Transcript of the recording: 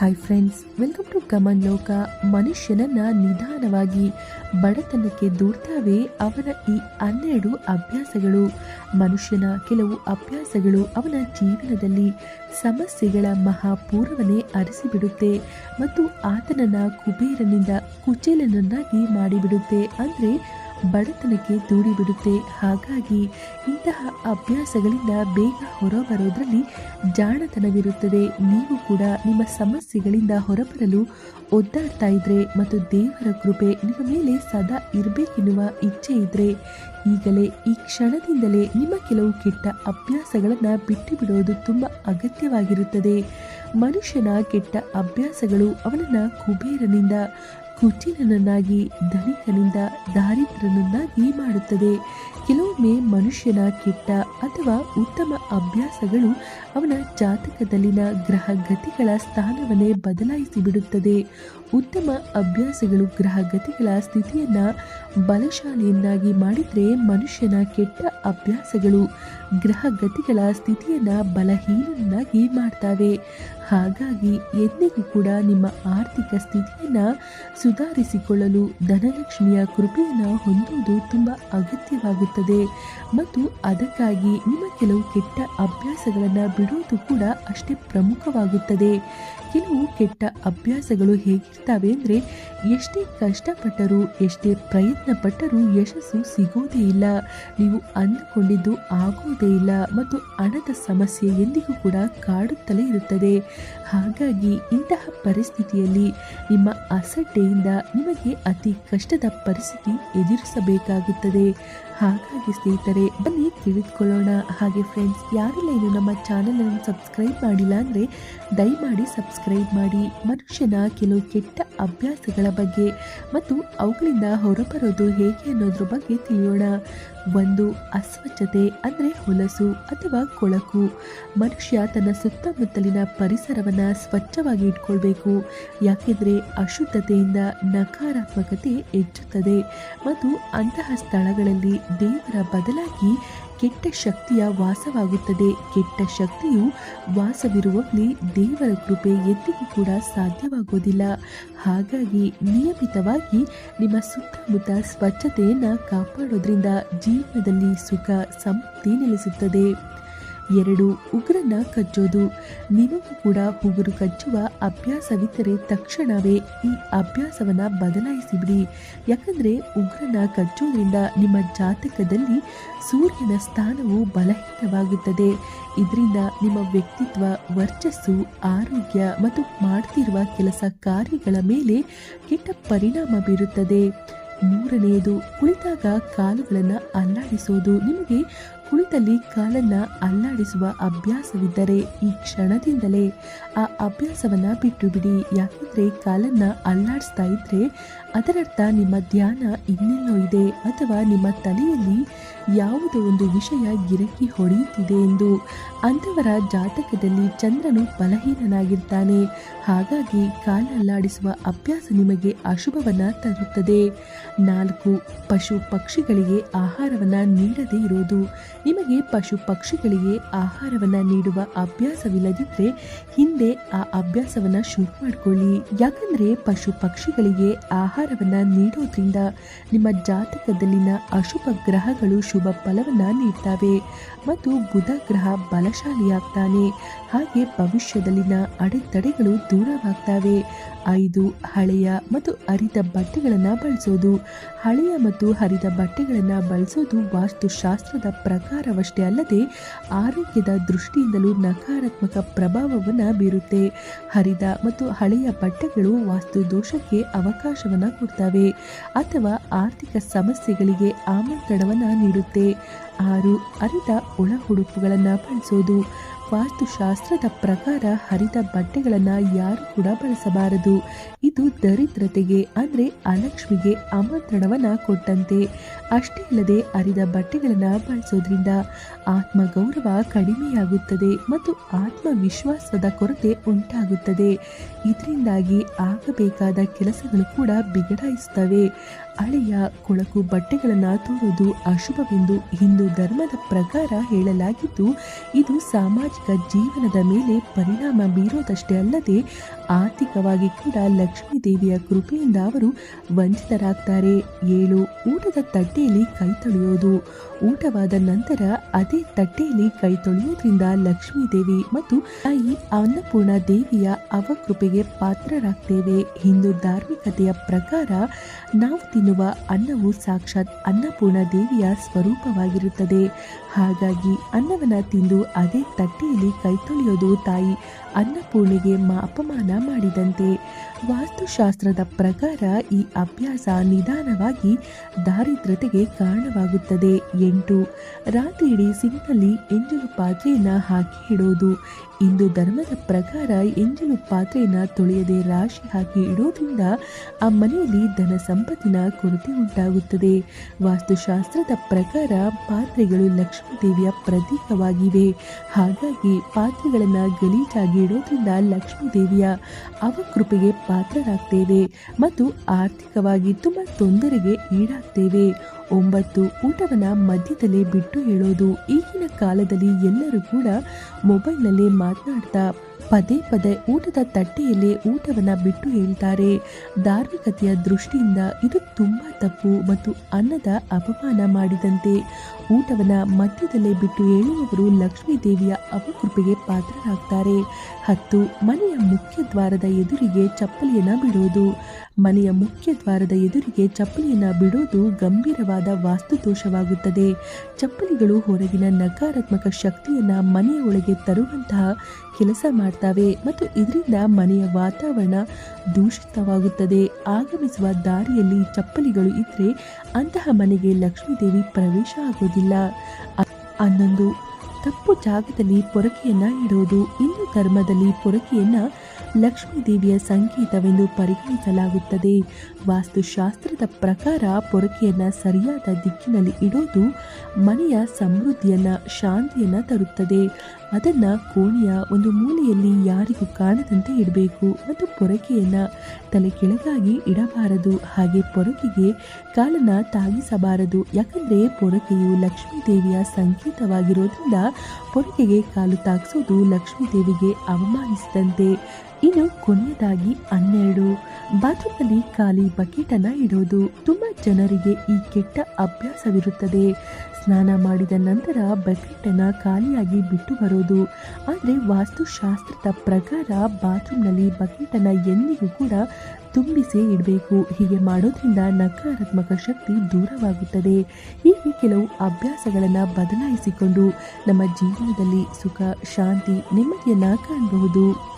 Hi friends welcome to ಕಮನ್ ಲೋಕ ಮನುಷ್ಯನನ್ನ ನಿಧಾನವಾಗಿ ಬಡತನಕ್ಕೆ ದೂರ್ತಾವೆ ಅವನ ಈ ಹನ್ನೆರಡು ಅಭ್ಯಾಸಗಳು. ಮನುಷ್ಯನ ಕೆಲವು ಅಭ್ಯಾಸಗಳು ಅವನ ಜೀವನದಲ್ಲಿ ಸಮಸ್ಯೆಗಳ ಮಹಾಪೂರ್ವನೇ ಅರಿಸಿಬಿಡುತ್ತೆ ಮತ್ತು ಆತನನ್ನ ಕುಬೇರನಿಂದ ಕುಚೇಲನನ್ನಾಗಿ ಮಾಡಿಬಿಡುತ್ತೆ. ಅಂದ್ರೆ ಬಡತನಕ್ಕೆ ದೂಡಿಬಿಡುತ್ತೆ ಹಾಗಾಗಿ ಇಂತಹ ಅಭ್ಯಾಸಗಳಿಂದ ಬೇಗ ಹೊರಬರೋದ್ರಲ್ಲಿ ಜಾಣತನವಿರುತ್ತದೆ. ನೀವು ಕೂಡ ನಿಮ್ಮ ಸಮಸ್ಯೆಗಳಿಂದ ಹೊರಬರಲು ಒದ್ದಾಡ್ತಾ ಇದ್ರೆ ಮತ್ತು ದೇವರ ಕೃಪೆ ನಿಮ್ಮ ಮೇಲೆ ಸದಾ ಇರಬೇಕೆನ್ನುವ ಇಚ್ಛೆ ಇದ್ರೆ ಈಗಲೇ ಈ ಕ್ಷಣದಿಂದಲೇ ನಿಮ್ಮ ಕೆಲವು ಕೆಟ್ಟ ಅಭ್ಯಾಸಗಳನ್ನು ಬಿಟ್ಟು ಬಿಡೋದು ತುಂಬ ಅಗತ್ಯವಾಗಿರುತ್ತದೆ. ಮನುಷ್ಯನ ಕೆಟ್ಟ ಅಭ್ಯಾಸಗಳು ಅವನನ್ನು ಕುಬೇರನಿಂದ ಕುಚಿಲನನ್ನಾಗಿ ಧನಿಕನಿಂದ ದಾರಿದ್ರನನ್ನಾಗಿ ಮಾಡುತ್ತದೆ. ಕೆಲವೊಮ್ಮೆ ಮನುಷ್ಯನ ಕೆಟ್ಟ ಅಥವಾ ಉತ್ತಮ ಅಭ್ಯಾಸಗಳು ಅವನ ಜಾತಕದಲ್ಲಿನ ಗ್ರಹ ಗತಿಗಳ ಸ್ಥಾನವನ್ನೇ ಬದಲಾಯಿಸಿ ಬಿಡುತ್ತದೆ. ಉತ್ತಮ ಅಭ್ಯಾಸಗಳು ಗ್ರಹ ಗತಿಗಳ ಸ್ಥಿತಿಯನ್ನ ಬಲಶಾಲಿಯನ್ನಾಗಿ ಮಾಡಿದ್ರೆ ಮನುಷ್ಯನ ಕೆಟ್ಟ ಅಭ್ಯಾಸಗಳು ಗ್ರಹ ಗತಿಗಳ ಸ್ಥಿತಿಯನ್ನ ಬಲಹೀನನ್ನಾಗಿ ಮಾಡ್ತವೆ. ಹಾಗಾಗಿ ಎಂದಿಗೂ ಕೂಡ ನಿಮ್ಮ ಆರ್ಥಿಕ ಸ್ಥಿತಿಯನ್ನ ಸುಧಾರಿಸಿಕೊಳ್ಳಲು ಧನಲಕ್ಷ್ಮಿಯ ಕೃಪೆಯನ್ನ ಹೊಂದುವುದು ತುಂಬ ಅಗತ್ಯವಾಗುತ್ತದೆ. ಮತ್ತು ಅದಕ್ಕಾಗಿ ನಿಮ್ಮ ಕೆಲವು ಕೆಟ್ಟ ಅಭ್ಯಾಸಗಳನ್ನು ಬಿಡುವುದು ಕೂಡ ಅಷ್ಟೇ ಪ್ರಮುಖವಾಗುತ್ತದೆ. ಕೆಲವು ಕೆಟ್ಟ ಅಭ್ಯಾಸಗಳು ಹೇಗಿರ್ತವೆ ಅಂದರೆ ಎಷ್ಟೇ ಕಷ್ಟಪಟ್ಟರೂ, ಎಷ್ಟೇ ಪ್ರಯತ್ನ ಪಟ್ಟರೂ ಯಶಸ್ಸು ಸಿಗೋದೇ ಇಲ್ಲ. ನೀವು ಅಂದುಕೊಂಡಿದ್ದು ಆಗೋದೇ ಇಲ್ಲ ಮತ್ತು ಹಣದ ಸಮಸ್ಯೆ ಎಂದಿಗೂ ಕೂಡ ಕಾಡುತ್ತಲೇ ಇರುತ್ತದೆ. ಹಾಗಾಗಿ ಇಂತಹ ಪರಿಸ್ಥಿತಿಯಲ್ಲಿ ನಿಮ್ಮ ಅಸಡ್ಡೆಯಿಂದ ನಿಮಗೆ ಅತಿ ಕಷ್ಟದ ಪರಿಸ್ಥಿತಿ ಎದುರಿಸಬೇಕಾಗುತ್ತದೆ. ಹಾಗಾಗಿ ಸ್ನೇಹಿತರೆ, ಬನ್ನಿ ತಿಳಿದುಕೊಳ್ಳೋಣ. ಹಾಗೆ ಫ್ರೆಂಡ್ಸ್ ಯಾರೆಲ್ಲ ಇನ್ನು ನಮ್ಮ ಚಾನೆಲ್ ಅನ್ನು ಸಬ್ಸ್ಕ್ರೈಬ್ ಮಾಡಿಲ್ಲ ಅಂದ್ರೆ ದಯಮಾಡಿ ಸಬ್ಸ್ಕ್ರೈಬ್ ಮಾಡಿ. ಮನುಷ್ಯನ ಕೆಲವು ಕೆಟ್ಟ ಅಭ್ಯಾಸಗಳ ಬಗ್ಗೆ ಮತ್ತು ಅವುಗಳಿಂದ ಹೊರಬರೋದು ಹೇಗೆ ಅನ್ನೋದ್ರ ಬಗ್ಗೆ ತಿಳಿಯೋಣ. ಒಂದು ಅಸ್ವಚ್ಛತೆ ಅಂದರೆ ಹೊಲಸು ಅಥವಾ ಕೊಳಕು. ಮನುಷ್ಯ ತನ್ನ ಸುತ್ತಮುತ್ತಲಿನ ಪರಿಸರವನ್ನ ಸ್ವಚ್ಛವಾಗಿ ಇಟ್ಕೊಳ್ಬೇಕು. ಯಾಕೆಂದರೆ ಅಶುದ್ಧತೆಯಿಂದ ನಕಾರಾತ್ಮಕತೆ ಹೆಚ್ಚುತ್ತದೆ. ಮತ್ತು ಅಂತಹ ಸ್ಥಳಗಳಲ್ಲಿ ದೇವರ ಬದಲಾಗಿ ಕೆಟ್ಟ ಶಕ್ತಿಯ ವಾಸವಾಗುತ್ತದೆ. ಕೆಟ್ಟ ಶಕ್ತಿಯು ವಾಸವಿರುವಲ್ಲಿ ದೇವರ ಕೃಪೆ ಎಂದಿಗೂ ಕೂಡ ಸಾಧ್ಯವಾಗೋದಿಲ್ಲ. ಹಾಗಾಗಿ ನಿಯಮಿತವಾಗಿ ನಿಮ್ಮ ಸುತ್ತಮುತ್ತ ಸ್ವಚ್ಛತೆಯನ್ನು ಕಾಪಾಡೋದ್ರಿಂದ ಜೀವನದಲ್ಲಿ ಸುಖ ಸಮೃದ್ಧಿ ನೆಲೆಸುತ್ತದೆ. ಎರಡು ಉಗ್ರನ ಕಚ್ಚೋದು ನಿಮಗೂ ಕೂಡ ಉಗುರು ಕಚ್ಚುವ ಅಭ್ಯಾಸವಿದ್ದರೆ ತಕ್ಷಣವೇ ಈ ಅಭ್ಯಾಸವನ್ನ ಬದಲಾಯಿಸಿಬಿಡಿ. ಯಾಕಂದ್ರೆ ಉಗ್ರನ ಕಚ್ಚೋದ್ರಿಂದ ನಿಮ್ಮ ಜಾತಕದಲ್ಲಿ ಸೂರ್ಯನ ಸ್ಥಾನವು ಬಲಹೀನವಾಗುತ್ತದೆ ಇದರಿಂದ ನಿಮ್ಮ ವ್ಯಕ್ತಿತ್ವ, ವರ್ಚಸ್ಸು, ಆರೋಗ್ಯ ಮತ್ತು ಮಾಡ್ತಿರುವ ಕೆಲಸ ಕಾರ್ಯಗಳ ಮೇಲೆ ಕೆಟ್ಟ ಪರಿಣಾಮ ಬೀರುತ್ತದೆ. ಮೂರನೆಯದು, ಕುಳಿತಾಗ ಕಾಲುಗಳನ್ನು ಅಲ್ಲಾಡಿಸೋದು. ನಿಮಗೆ ಕುಳಿತಲ್ಲಿ ಕಾಲನ್ನ ಅಲ್ಲಾಡಿಸುವ ಅಭ್ಯಾಸವಿದ್ದರೆ ಈ ಕ್ಷಣದಿಂದಲೇ ಆ ಅಭ್ಯಾಸವನ್ನ ಬಿಟ್ಟು ಬಿಡಿ ಯಾಕಂದ್ರೆ ಕಾಲನ್ನ ಅಲ್ಲಾಡಿಸ್ತಾ ಇದ್ರೆ ಅದರರ್ಥ ನಿಮ್ಮ ಧ್ಯಾನ ಇನ್ನೆಲ್ಲೋ ಇದೆ ಅಥವಾ ನಿಮ್ಮ ತಲೆಯಲ್ಲಿ ಯಾವುದೋ ಒಂದು ವಿಷಯ ಗಿರಕಿ ಹೊಡೆಯುತ್ತಿದೆ ಎಂದು ಅಂಥವರ ಜಾತಕದಲ್ಲಿ ಚಂದ್ರನು ಬಲಹೀನನಾಗಿರ್ತಾನೆ. ಹಾಗಾಗಿ ಕಾಲಲ್ಲಾಡಿಸುವ ಅಭ್ಯಾಸ ನಿಮಗೆ ಅಶುಭವನ್ನು ತರುತ್ತದೆ. ನಾಲ್ಕು, ಪಶು ಪಕ್ಷಿಗಳಿಗೆ ಆಹಾರವನ್ನ ನೀಡದೇ ಇರೋದು. ನಿಮಗೆ ಪಶು ಪಕ್ಷಿಗಳಿಗೆ ಆಹಾರವನ್ನು ನೀಡುವ ಅಭ್ಯಾಸವಿಲ್ಲದಿದ್ದರೆ ಹಿಂದೆ ಆ ಅಭ್ಯಾಸವನ್ನು ಶುರು ಮಾಡಿಕೊಳ್ಳಿ. ಯಾಕಂದರೆ ಪಶು ಪಕ್ಷಿಗಳಿಗೆ ಆಹಾರವನ್ನು ನೀಡೋದ್ರಿಂದ ನಿಮ್ಮ ಜಾತಕದಲ್ಲಿನ ಅಶುಭ ಗ್ರಹಗಳು ಶುಭ ಫಲವನ್ನು ನೀಡ್ತವೆ ಮತ್ತು ಬುಧ ಗ್ರಹ ಬಲಶಾಲಿಯಾಗ್ತಾನೆ. ಹಾಗೆ ಭವಿಷ್ಯದಲ್ಲಿನ ಅಡೆತಡೆಗಳು ದೂರವಾಗ್ತವೆ. ಐದು, ಹಳೆಯ ಮತ್ತು ಹರಿದ ಬಟ್ಟೆಗಳನ್ನು ಬಳಸೋದು. ಹಳೆಯ ಮತ್ತು ಹರಿದ ಬಟ್ಟೆಗಳನ್ನು ಬಳಸೋದು ವಾಸ್ತುಶಾಸ್ತ್ರದ ಪ್ರಕಾರವಷ್ಟೇ ಅಲ್ಲದೆ ಆರೋಗ್ಯದ ದೃಷ್ಟಿಯಿಂದಲೂ ನಕಾರಾತ್ಮಕ ಪ್ರಭಾವವನ್ನು ಬೀರುತ್ತೆ. ಹರಿದ ಮತ್ತು ಹಳೆಯ ಬಟ್ಟೆಗಳು ವಾಸ್ತು ದೋಷಕ್ಕೆ ಅವಕಾಶವನ್ನು ಕೊಡ್ತವೆ ಅಥವಾ ಆರ್ಥಿಕ ಸಮಸ್ಯೆಗಳಿಗೆ ಆಮಂತ್ರಣವನ್ನು ನೀಡುತ್ತೆ. ಆರು ಅರಿತ ಒಳ ಉಡುಪುಗಳನ್ನು ಬಳಸೋದು. ವಾಸ್ತುಶಾಸ್ತ್ರದ ಪ್ರಕಾರ ಹರಿದ ಬಟ್ಟೆಗಳನ್ನು ಯಾರು ಕೂಡ ಬಳಸಬಾರದು. ಇದು ದರಿದ್ರತೆಗೆ ಅಂದರೆ ಅಲಕ್ಷ್ಮಿಗೆ ಆಮಂತ್ರಣವನ್ನ ಕೊಟ್ಟಂತೆ. ಅಷ್ಟೇ ಅಲ್ಲದೆ ಹರಿದ ಬಟ್ಟೆಗಳನ್ನು ಬಳಸೋದ್ರಿಂದ ಆತ್ಮಗೌರವ ಕಡಿಮೆಯಾಗುತ್ತದೆ ಮತ್ತು ಆತ್ಮವಿಶ್ವಾಸದ ಕೊರತೆ ಉಂಟಾಗುತ್ತದೆ. ಇದರಿಂದಾಗಿ ಆಗಬೇಕಾದ ಕೆಲಸಗಳು ಕೂಡ ಬಿಗಡಾಯಿಸುತ್ತವೆ. ಹಳೆಯ ಕೊಳಕು ಬಟ್ಟೆಗಳನ್ನು ತೋರುವುದು ಅಶುಭವೆಂದು ಹಿಂದೂ ಧರ್ಮದ ಪ್ರಕಾರ ಹೇಳಲಾಗಿದ್ದು, ಇದು ಸಾಮಾಜಿಕ ಜೀವನದ ಮೇಲೆ ಪರಿಣಾಮ ಬೀರೋದಷ್ಟೇ ಅಲ್ಲದೆ ಆರ್ಥಿಕವಾಗಿ ಕೂಡ ಲಕ್ಷ್ಮೀ ದೇವಿಯ ಕೃಪೆಯಿಂದ ಅವರು ವಂಚಿತರಾಗ್ತಾರೆ. ಏಳು, ಊಟದ ತಟ್ಟೆಯಲ್ಲಿ ಕೈ ತೊಳೆಯೋದು. ಊಟವಾದ ನಂತರ ಅದೇ ತಟ್ಟೆಯಲ್ಲಿ ಕೈ ತೊಳೆಯೋದ್ರಿಂದ ಲಕ್ಷ್ಮೀ ದೇವಿ ಮತ್ತು ತಾಯಿ ಅನ್ನಪೂರ್ಣ ದೇವಿಯ ಅವಕೃಪೆಗೆ ಪಾತ್ರರಾಗ್ತೇವೆ. ಹಿಂದೂ ಧಾರ್ಮಿಕತೆಯ ಪ್ರಕಾರ ನಾವು ಅನ್ನವು ಸಾಕ್ಷಾತ್ ಅನ್ನಪೂರ್ಣ ದೇವಿಯ ಸ್ವರೂಪವಾಗಿರುತ್ತದೆ. ಹಾಗಾಗಿ ಅನ್ನವನ್ನ ತಿಂದು ಅದೇ ತಟ್ಟೆಯಲ್ಲಿ ಕೈ ತಾಯಿ ಅನ್ನಪೂರ್ಣೆಗೆ ಅಪಮಾನ ಮಾಡಿದಂತೆ. ವಾಸ್ತುಶಾಸ್ತ್ರದ ಪ್ರಕಾರ ಈ ಅಭ್ಯಾಸ ನಿಧಾನವಾಗಿ ದಾರಿದ್ರತೆಗೆ ಕಾರಣವಾಗುತ್ತದೆ. ಎಂಟು, ರಾತ್ರಿಯಿಡೀ ಸಿಂಕ್ನಲ್ಲಿ ಎಂಜಲು ಪಾತ್ರೆಯನ್ನು ಹಾಕಿ ಇಡೋದು. ಹಿಂದೂ ಧರ್ಮದ ಪ್ರಕಾರ ಎಂಜಲು ಪಾತ್ರೆಯನ್ನ ತೊಳೆಯದೆ ರಾಶಿ ಹಾಕಿ ಇಡೋದ್ರಿಂದ ಆ ಮನೆಯಲ್ಲಿ ಧನ ಸಂಪತ್ತಿನ ಕೊರತೆ ಉಂಟಾಗುತ್ತದೆ. ವಾಸ್ತುಶಾಸ್ತ್ರದ ಪ್ರಕಾರ ಪಾತ್ರೆಗಳು ಲಕ್ಷ್ಮೀ ದೇವಿಯ ಪ್ರತೀಕವಾಗಿವೆ. ಹಾಗಾಗಿ ಪಾತ್ರೆಗಳನ್ನ ಗಲೀಜಾಗಿ ಇಡೋದ್ರಿಂದ ಲಕ್ಷ್ಮೀ ದೇವಿಯ ಅವಕೃಪೆಗೆ ಪಾತ್ರರಾಗ್ತೇವೆ ಮತ್ತು ಆರ್ಥಿಕವಾಗಿ ತುಂಬಾ ತೊಂದರೆಗೆ ಈಡಾಗ್ತೇವೆ. ಒಂಬತ್ತು ಊಟವನ್ನ ಮಧ್ಯದಲ್ಲೇ ಬಿಟ್ಟು ಹೇಳೋದು. ಈಗಿನ ಕಾಲದಲ್ಲಿ ಎಲ್ಲರೂ ಕೂಡ ಮೊಬೈಲ್ನಲ್ಲೇ ಮಾತನಾಡ್ತಾ ಪದೇ ಪದೇ ಊಟದ ತಟ್ಟೆಯಲ್ಲೇ ಊಟವನ್ನ ಬಿಟ್ಟು ಹೇಳ್ತಾರೆ. ಧಾರ್ಮಿಕತೆಯ ದೃಷ್ಟಿಯಿಂದ ಇದು ತುಂಬಾ ತಪ್ಪು ಮತ್ತು ಅನ್ನದ ಅಪಮಾನ ಮಾಡಿದಂತೆ. ಊಟವನ್ನ ಮಧ್ಯದಲ್ಲೇ ಬಿಟ್ಟು ಹೇಳುವವರು ಲಕ್ಷ್ಮೀ ದೇವಿಯ ಅಪಕೃಪೆಗೆ ಪಾತ್ರರಾಗ್ತಾರೆ. ಹತ್ತು, ಮನೆಯ ಮುಖ್ಯ ದ್ವಾರದ ಎದುರಿಗೆ ಚಪ್ಪಲಿಯನ್ನ ಬಿಡೋದು. ಮನೆಯ ಮುಖ್ಯ ದ್ವಾರದ ಎದುರಿಗೆ ಚಪ್ಪಲಿಯನ್ನ ಬಿಡೋದು ಗಂಭೀರವಾದ ವಾಸ್ತುದೋಷವಾಗುತ್ತದೆ. ಚಪ್ಪಲಿಗಳು ಹೊರಗಿನ ನಕಾರಾತ್ಮಕ ಶಕ್ತಿಯನ್ನ ಮನೆಯ ಒಳಗೆ ತರುವಂತಹ ಕೆಲಸ ಮಾಡ್ತವೆ ಮತ್ತು ಇದರಿಂದ ಮನೆಯ ವಾತಾವರಣ ದೂಷಿತವಾಗುತ್ತದೆ. ಆಗಮಿಸುವ ದಾರಿಯಲ್ಲಿ ಚಪ್ಪಲಿಗಳು ಇದ್ರೆ ಅಂತಹ ಮನೆಗೆ ಲಕ್ಷ್ಮೀದೇವಿ ಪ್ರವೇಶ ಆಗೋದಿಲ್ಲ. ಹನ್ನೊಂದು, ತಪ್ಪು ಜಾಗದಲ್ಲಿ ಪೊರಕೆಯನ್ನ ಇಡೋದು. ಹಿಂದೂ ಧರ್ಮದಲ್ಲಿ ಪೊರಕೆಯನ್ನ ಲಕ್ಷ್ಮೀ ದೇವಿಯ ಸಂಕೇತವೆಂದು ಪರಿಗಣಿಸಲಾಗುತ್ತದೆ. ವಾಸ್ತುಶಾಸ್ತ್ರದ ಪ್ರಕಾರ ಪೊರಕೆಯನ್ನ ಸರಿಯಾದ ದಿಕ್ಕಿನಲ್ಲಿ ಇಡೋದು ಮನೆಯ ಸಮೃದ್ಧಿಯನ್ನ, ಶಾಂತಿಯನ್ನ ತರುತ್ತದೆ. ಅದನ್ನ ಕೋಣೆಯ ಒಂದು ಮೂಲೆಯಲ್ಲಿ ಯಾರಿಗೂ ಕಾಣದಂತೆ ಇಡಬೇಕು ಮತ್ತು ಪೊರಕೆಯನ್ನ ತಲೆ ಕೆಳಗಾಗಿ ಇಡಬಾರದು. ಹಾಗೆ ಪೊರಕೆಗೆ ಕಾಲನ ತಾಗಿಸಬಾರದು. ಯಾಕಂದ್ರೆ ಪೊರಕೆಯು ಲಕ್ಷ್ಮೀ ದೇವಿಯ ಸಂಕೇತವಾಗಿರೋದ್ರಿಂದ ಪೊರಕೆಗೆ ಕಾಲು ತಾಗಿಸೋದು ಲಕ್ಷ್ಮೀ ದೇವಿಗೆ ಅವಮಾನಿಸಿದಂತೆ. ಇನ್ನು ಕೊನೆಯದಾಗಿ ಹನ್ನೆರಡು. ಬಾತ್ರೂಮ್ನಲ್ಲಿ ಖಾಲಿ ಬಕೆಟ್ ಅನ್ನ ಇಡೋದು ತುಂಬಾ ಜನರಿಗೆ ಈ ಕೆಟ್ಟ ಅಭ್ಯಾಸವಿರುತ್ತದೆ. ಸ್ನಾನ ಮಾಡಿದ ನಂತರ ಬಕೆಟ್ ಅನ್ನ ಖಾಲಿಯಾಗಿ ಬಿಟ್ಟು ಬರೋದು. ಆದರೆ ವಾಸ್ತುಶಾಸ್ತ್ರದ ಪ್ರಕಾರ ಬಾತ್ರೂಮ್ನಲ್ಲಿ ಬಕೆಟ್ ಅನ್ನ ಎಂದಿಗೂ ಕೂಡ ತುಂಬಿಸಿ ಇಡಬೇಕು. ಹೀಗೆ ಮಾಡೋದ್ರಿಂದ ನಕಾರಾತ್ಮಕ ಶಕ್ತಿ ದೂರವಾಗುತ್ತದೆ. ಹೀಗೆ ಕೆಲವು ಅಭ್ಯಾಸಗಳನ್ನು ಬದಲಾಯಿಸಿಕೊಂಡು ನಮ್ಮ ಜೀವನದಲ್ಲಿ ಸುಖ, ಶಾಂತಿ, ನೆಮ್ಮದಿಯನ್ನು ಕಾಣಬಹುದು.